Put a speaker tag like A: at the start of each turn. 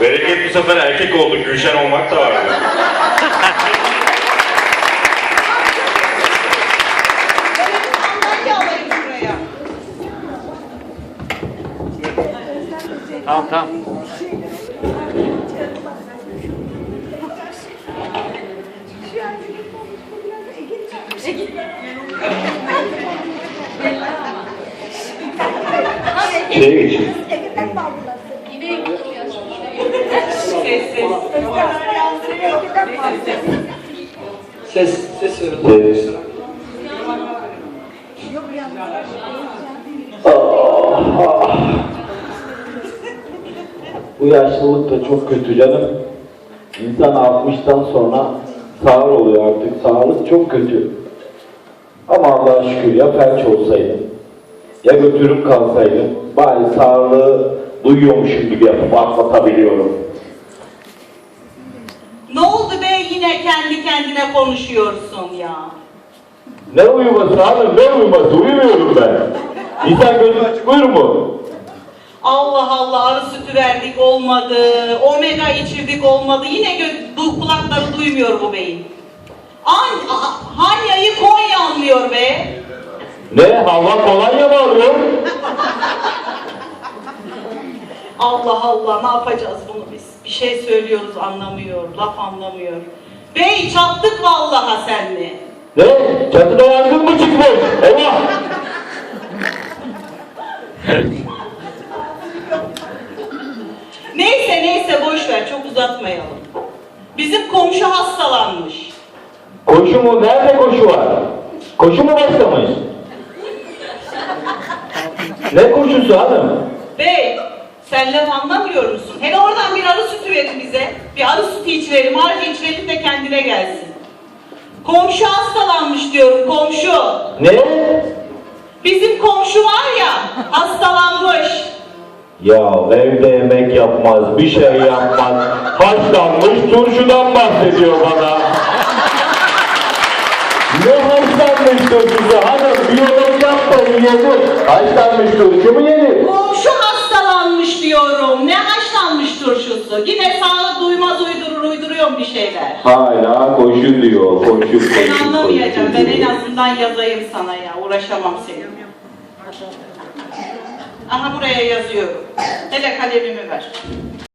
A: Bereket bu sefer erkek oldu. Gülşen olmak da vardı.
B: Tamam tamam.
A: Şeye geçin.
C: Ses, ses verin.
D: Bu yaşlılık da çok kötü canım. İnsan 60'tan sonra sağır oluyor artık. Sağlık çok kötü. Ama Allah'a şükür ya felç olsaydım, ya götürüp kalsaydım, bari sağlığı duyuyormuşum gibi yapıp atlatabiliyorum.
E: Ne oldu be yine kendi kendine konuşuyorsun ya.
D: Ne uyuması hanım, ne uyuması? Uyumuyorum ben. İnsan gözü açık uyur mu?
E: Allah Allah arı sütü verdik olmadı. Omega içirdik olmadı. Yine du kulakları duymuyor bu beyin. An Hanya'yı Konya anlıyor be.
D: Ne? Hava kolonya mı alıyor?
E: Allah Allah ne yapacağız bunu biz? Bir şey söylüyoruz anlamıyor, laf anlamıyor. Bey çattık vallaha senle.
D: Ne? Çatıda yangın mı çıkmış? Eyvah!
E: Neyse neyse boş ver çok uzatmayalım. Bizim komşu hastalanmış.
D: Koşu mu? Nerede koşu var? Koşu mu başlamış? Ne koşusu hanım?
E: Bey sen laf anlamıyor musun? Hele oradan bir arı sütü verin bize. Bir arı sütü içirelim, harca içirelim de kendine gelsin. Komşu hastalanmış diyorum komşu.
D: Ne?
E: Bizim komşu var ya hastalanmış.
D: Ya evde yemek yapmaz, bir şey yapmaz. Haşlanmış turşudan bahsediyor bana. ne haşlanmış hanım? Yedir. Haşlanmış turşu mu yenir?
E: Komşu hastalanmış diyorum. Ne haşlanmış turşusu. Yine sağlık duymaz uydurur uyduruyorum bir şeyler.
D: Hala koşu diyor, koşu koşu
E: Ben anlamayacağım. Ben en
D: diyor.
E: azından yazayım sana ya. Uğraşamam seninle. Aha buraya yazıyorum. Hele kalemimi ver.